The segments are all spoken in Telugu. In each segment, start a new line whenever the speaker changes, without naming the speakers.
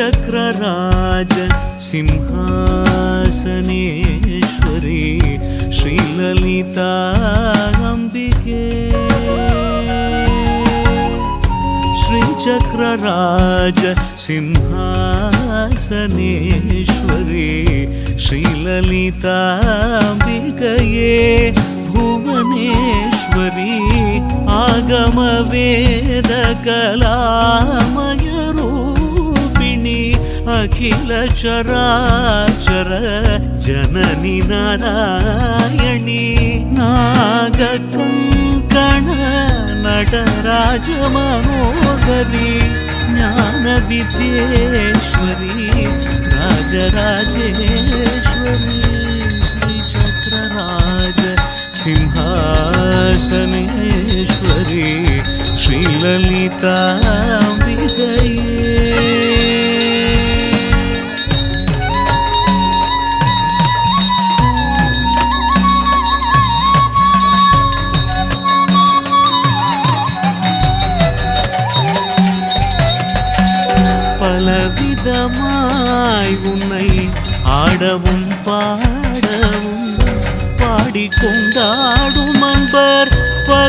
चक्रराज सिंहासनेश्वरी श्रीललिताम्बिके श्रीचक्रराज सिंहासनेश्वरी श्रीललिताम्बिकये भुवनेश्वरी आगमवेदकलामय అఖిల చరాచర జనని నారాయణి నాగకంకణ నటరాజ మనోహరి జ్ఞాన విద్యేశ్వరి రాజరాజేశ్వరి శ్రీచక్రరాజ సింహాసనేశ్వరి శ్రీలలితా విదయ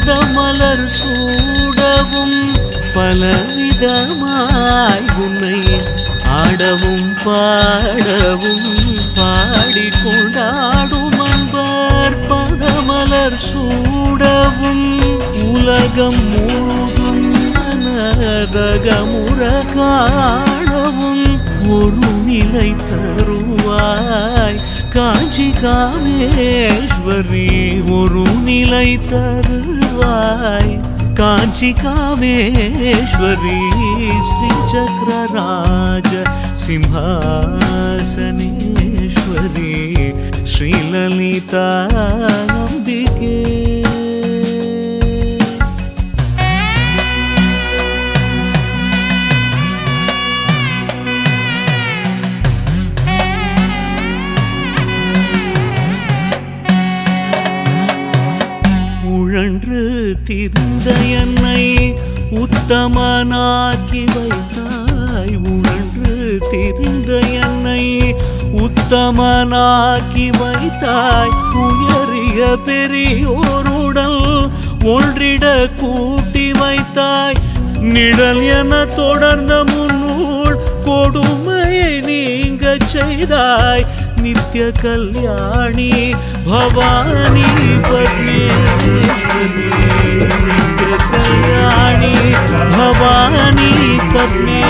பதமலர் சூடவும் பலவிதமாய் உன்னை ஆடவும் பாடவும் பாடிக்கொண்டாடும் அன்பர். பதமலர் சூடவும் உலகம் முழுதும் மனதகமுற காணவும் ஒரு நிலை தருவாய். காஞ்சி காமேஸ்வரி ஒரு நிலை தரு वाय कांची कामेश्वरी श्रीचक्रराज सिंहासनेश्वरी श्री ललिता अंबिके। அம்பிகே என்னை உத்தமனாக்கி வைத்தாய். உணன்று திரிந்த என்னை உத்தமனாக்கி வைத்தாய். உயரிய பெரியோருடல் ஒன்றிட கூட்டி வைத்தாய். நிழல் என தொடர்ந்த முன்னூல் கொடுமையை நீங்க செய்தாய். நித்திய கல்யாணி பவானி भवानी पत्नी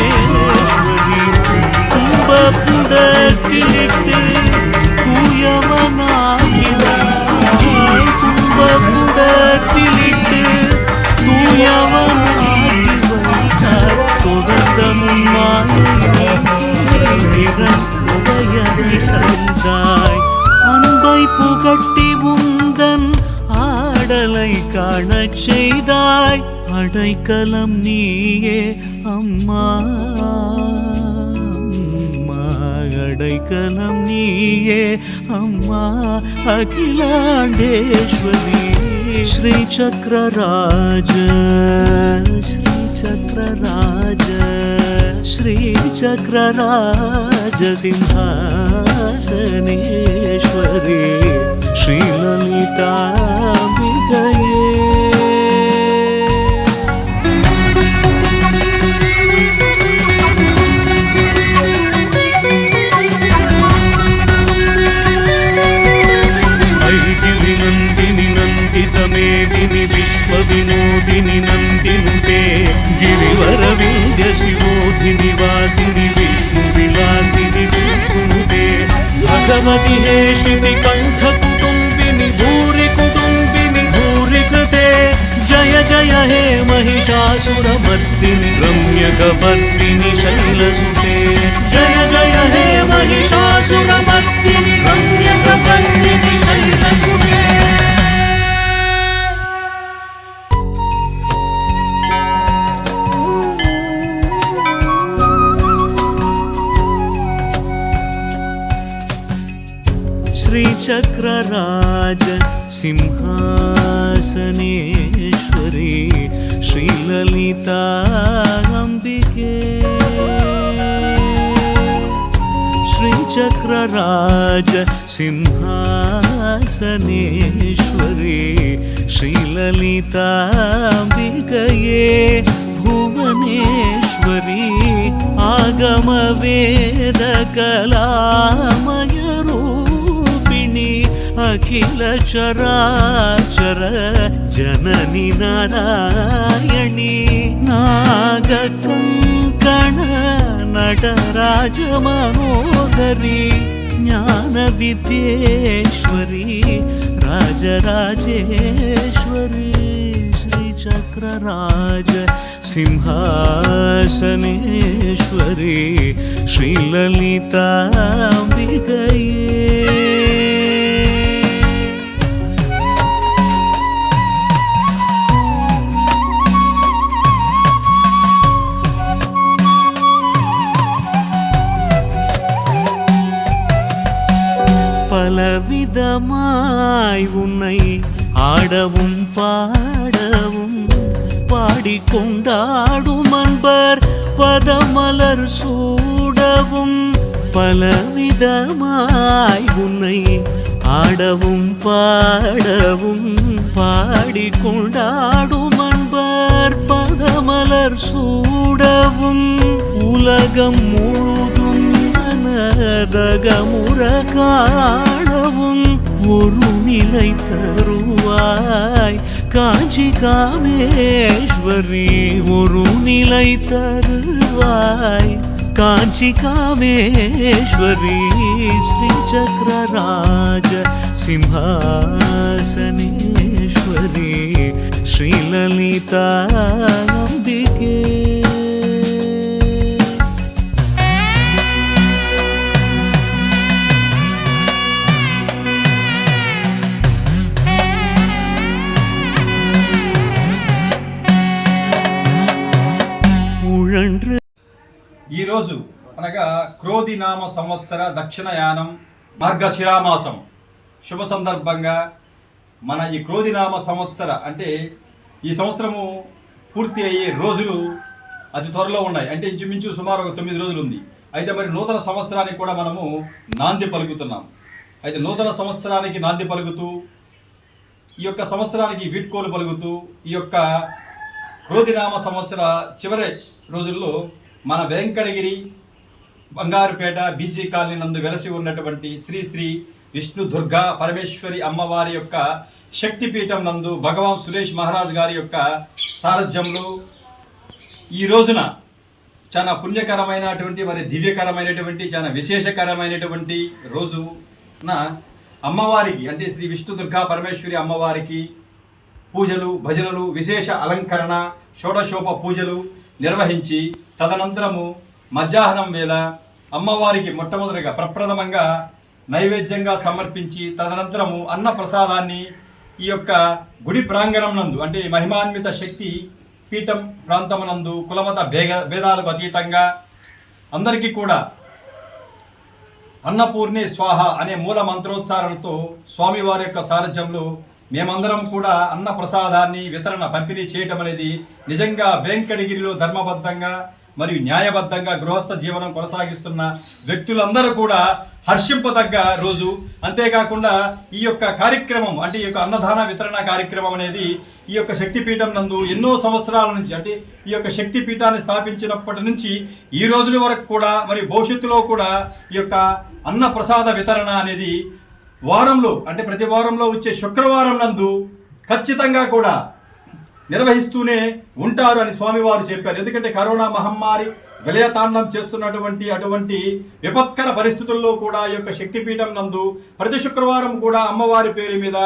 வாழச் செய்தாய் அடைக்கலம் நீயே அம்மா அம்மா அடைக்கலம் நீயே அம்மா அகிலாண்டேஸ்வரி ஸ்ரீ சக்கரராஜ ஸ்ரீ சக்கரராஜ ஸ்ரீ சக்கரராஜ சிம்ஹாசனேஸ்வரி ஸ்ரீலலிதா விகய దేవి విశ్వ వినోదిని నందినుతే గిరివర వింధ్య శివోధిని వాసిని విష్ణు విలాసిని విష్ణుదే భగవతి హేషిని కంఠ కుటుంబిని భూరి కుటుంబిని భూరి కృతే జయ జయ హే మహిషాసురమర్దిని రమ్య గవర్దిని శైలసుతే జయ జయ హే మహిషా श्रीललिता अम्बिके श्रीचक्रराज सिंहासनेश्वरे श्रीललिताम्बिकये भुवनेश्वरी आगमवेदकलामयरूपिणि अखिल चराचर जननि नारायणी नागकङ्कण नटराजमनोदरी ज्ञानविद्येश्वरी राजराजेश्वरी श्रीचक्रराज सिंहासनेश्वरी श्रीललिताम्बिकये ஆடவும் பாடவும் பாடிக்கொண்டாடும் அன்பர். பதமலர் சூடவும் பலவிதமாய் உன்னை ஆடவும் பாடவும் பாடிக்கொண்டாடும் அன்பர். பதமலர் சூடவும் உலகம் முழுதும் மனதகமுற காணவும் ஒரு நிலை தருவாய் காஞ்சி காமேஸ்வரி ஒரு நிலை தருவாய் காஞ்சி காமேஸ்வரி ஸ்ரீ சக்கரராஜ சிம்ஹாசனேஸ்வரி
క్రోధి నామ సంవత్సర దక్షిణయానం మార్గశిరామాసం. శుభ సందర్భంగా మన ఈ క్రోధి నామ సంవత్సర అంటే ఈ సంవత్సరము పూర్తి అయ్యే రోజులు అతి త్వరలో ఉన్నాయి. అంటే ఇంచుమించు సుమారు ఒక తొమ్మిది రోజులు ఉంది. అయితే మరి నూతన సంవత్సరానికి కూడా మనము నాంది పలుకుతున్నాం. అయితే నూతన సంవత్సరానికి నాంది పలుకుతూ ఈ యొక్క సంవత్సరానికి వీడ్కోలు పలుకుతూ ఈ యొక్క క్రోధినామ సంవత్సర చివరి రోజుల్లో మన వెంకటగిరి బంగారుపేట బీసీ కాలనీ నందు వెలసి ఉన్నటువంటి శ్రీ శ్రీ విష్ణు దుర్గా పరమేశ్వరి అమ్మవారి యొక్క శక్తిపీఠం నందు భగవాన్ సురేష్ మహారాజ్ గారి యొక్క సారథ్యంలో ఈ రోజున చాలా పుణ్యకరమైనటువంటి మరి దివ్యకరమైనటువంటి చాలా విశేషకరమైనటువంటి రోజున అమ్మవారికి అంటే శ్రీ విష్ణు దుర్గా పరమేశ్వరి అమ్మవారికి పూజలు భజనలు విశేష అలంకరణ షోడశోప పూజలు నిర్వహించి తదనంతరము మధ్యాహ్నం వేళ అమ్మవారికి మొట్టమొదటిగా ప్రప్రథమంగా నైవేద్యంగా సమర్పించి తదనంతరము అన్న ప్రసాదాన్ని ఈ యొక్క గుడి ప్రాంగణం నందు అంటే మహిమాన్విత శక్తి పీఠం ప్రాంతమునందు కులమత భేద భేదాలకు అతీతంగా అందరికీ కూడా అన్నపూర్ణి స్వాహ అనే మూల మంత్రోచ్చారణతో స్వామివారి యొక్క సారథ్యంలో మేమందరం కూడా అన్న ప్రసాదాన్ని వితరణ పంపిణీ చేయటం అనేది నిజంగా వెంకటగిరిలో ధర్మబద్ధంగా మరియు న్యాయబద్ధంగా గృహస్థ జీవనం కొనసాగిస్తున్న వ్యక్తులందరూ కూడా హర్షింపదగ్గ రోజు. అంతేకాకుండా ఈ యొక్క కార్యక్రమం అంటే ఈ యొక్క అన్నదాన వితరణ కార్యక్రమం అనేది ఈ యొక్క శక్తిపీఠం నందు ఎన్నో సంవత్సరాల నుంచి అంటే ఈ యొక్క శక్తిపీఠాన్ని స్థాపించినప్పటి నుంచి ఈ రోజుల వరకు కూడా మరి భవిష్యత్తులో కూడా ఈ యొక్క అన్న ప్రసాద వితరణ అనేది వారంలో అంటే ప్రతి వారంలో వచ్చే శుక్రవారం నందు ఖచ్చితంగా కూడా నిర్వహిస్తూనే ఉంటారు అని స్వామివారు చెప్పారు. ఎందుకంటే కరోనా మహమ్మారి విలయతాండం చేస్తున్నటువంటి అటువంటి విపత్కర పరిస్థితుల్లో కూడా ఈ యొక్క శక్తిపీఠం నందు ప్రతి శుక్రవారం కూడా అమ్మవారి పేరు మీద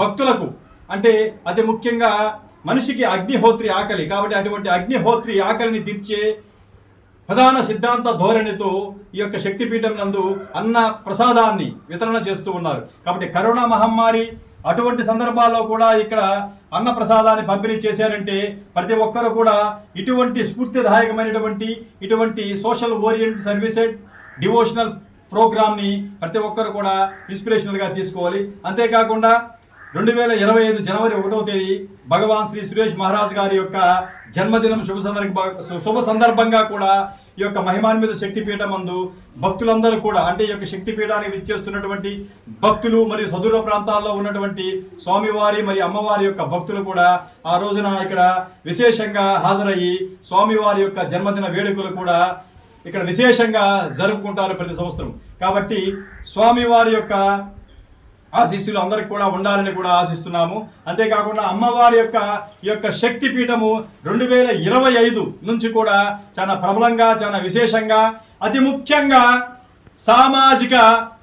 భక్తులకు అంటే అతి ముఖ్యంగా మనిషికి అగ్నిహోత్రి ఆకలి కాబట్టి అటువంటి అగ్నిహోత్రి ఆకలిని తీర్చే ప్రధాన సిద్ధాంత ధోరణితో ఈ యొక్క శక్తిపీఠం నందు అన్న ప్రసాదాన్ని వితరణ చేస్తూ ఉన్నారు. కాబట్టి కరోనా మహమ్మారి అటువంటి సందర్భాల్లో కూడా ఇక్కడ అన్న ప్రసాదాన్ని పంపిణీ చేశారంటే ప్రతి ఒక్కరు కూడా ఇటువంటి స్ఫూర్తిదాయకమైనటువంటి ఇటువంటి సోషల్ ఓరియంట్ సర్వీసెడ్ డివోషనల్ ప్రోగ్రామ్ని ప్రతి ఒక్కరు కూడా ఇన్స్పిరేషనల్గా తీసుకోవాలి. అంతేకాకుండా రెండు వేల ఇరవై ఐదు జనవరి ఒకటవ తేదీ భగవాన్ శ్రీ సురేష్ మహారాజ్ గారి యొక్క జన్మదినం శుభ సందర్భ శుభ సందర్భంగా కూడా ఈ యొక్క మహిమాన్విత శక్తిపీఠం మందు భక్తులందరూ కూడా అంటే ఈ యొక్క శక్తిపీఠానికి విచ్చేస్తున్నటువంటి భక్తులు మరియు సదూర ప్రాంతాల్లో ఉన్నటువంటి స్వామివారి మరియు అమ్మవారి యొక్క భక్తులు కూడా ఆ రోజున ఇక్కడ విశేషంగా హాజరయ్యి స్వామివారి యొక్క జన్మదిన వేడుకలు కూడా ఇక్కడ విశేషంగా జరుపుకుంటారు ప్రతి సంవత్సరం. కాబట్టి స్వామివారి యొక్క ఆ శిష్యులు అందరికి కూడా ఉండాలని కూడా ఆశిస్తున్నాము. అంతేకాకుండా అమ్మవారి యొక్క ఈ యొక్క శక్తి పీఠము రెండు వేల ఇరవై ఐదు నుంచి కూడా చాలా ప్రబలంగా చాలా విశేషంగా అతి ముఖ్యంగా సామాజిక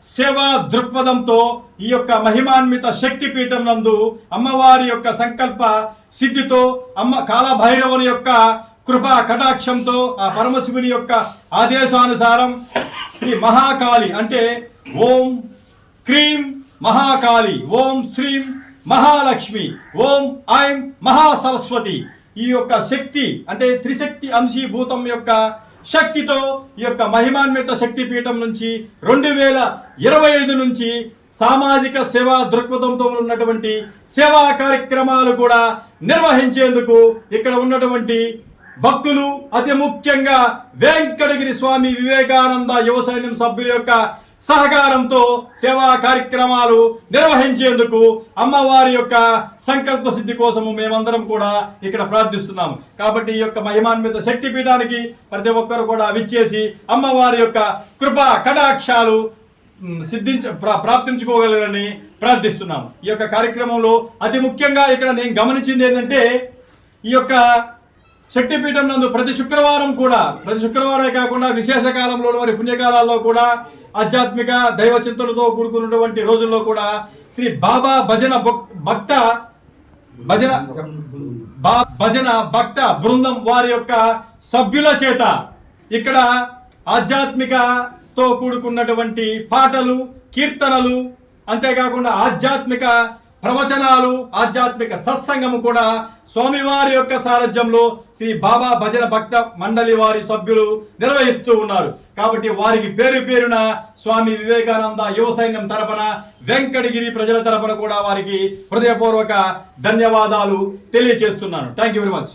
సేవా దృక్పథంతో ఈ యొక్క మహిమాన్విత శక్తి పీఠం నందు అమ్మవారి యొక్క సంకల్ప సిద్ధితో అమ్మ కాలభైరవుని యొక్క కృపా కటాక్షంతో ఆ పరమశివుని యొక్క ఆదేశానుసారం శ్రీ మహాకాళి అంటే ఓం క్రీం మహాకాళి ఓం శ్రీం మహాలక్ష్మి ఓం ఐం మహాసరస్వతి. ఈ యొక్క శక్తి అంటే త్రిశక్తి అంశీభూతం యొక్క శక్తితో ఈ యొక్క మహిమాన్విత శక్తి పీఠం నుంచి రెండు వేల ఇరవై ఐదు నుంచి సామాజిక సేవా దృక్పథంతో ఉన్నటువంటి సేవా కార్యక్రమాలు కూడా నిర్వహించేందుకు ఇక్కడ ఉన్నటువంటి భక్తులు అతి ముఖ్యంగా వెంకటగిరి స్వామి వివేకానంద యువ సైన్యం సభ్యుల యొక్క సహకారంతో సేవా కార్యక్రమాలు నిర్వహించేందుకు అమ్మవారి యొక్క సంకల్ప సిద్ధి కోసము మేమందరం కూడా ఇక్కడ ప్రార్థిస్తున్నాము. కాబట్టి ఈ యొక్క మహిమాన్విత శక్తి పీఠానికి ప్రతి ఒక్కరు కూడా విచ్చేసి అమ్మవారి యొక్క కృపా కటాక్షాలు సిద్ధించ ప్రాప్తించుకోగలరని ప్రార్థిస్తున్నాము. ఈ యొక్క కార్యక్రమంలో అతి ముఖ్యంగా ఇక్కడ నేను గమనించింది ఏంటంటే ఈ యొక్క శక్తిపీఠం నందు ప్రతి శుక్రవారం కూడా ప్రతి శుక్రవారమే కాకుండా విశేష కాలంలో మరి పుణ్యకాలాల్లో కూడా ఆధ్యాత్మిక దైవ చింతనతో కూడుకున్నటువంటి రోజుల్లో కూడా శ్రీ బాబా భజన భక్- భక్త భజన భజన భక్త బృందం వారి యొక్క సభ్యుల చేత ఇక్కడ ఆధ్యాత్మికతో కూడుకున్నటువంటి పాటలు కీర్తనలు అంతేకాకుండా ఆధ్యాత్మిక ప్రవచనాలు ఆధ్యాత్మిక సత్సంగము కూడా స్వామివారి యొక్క సారథ్యంలో శ్రీ బాబా భజన భక్త మండలి వారి సభ్యులు నిర్వహిస్తూ ఉన్నారు. కాబట్టి వారికి పేరు పేరున స్వామి వివేకానంద యువ సైన్యం తరపున వెంకటగిరి ప్రజల తరపున కూడా వారికి హృదయపూర్వక ధన్యవాదాలు తెలియజేస్తున్నాను. Thank you very much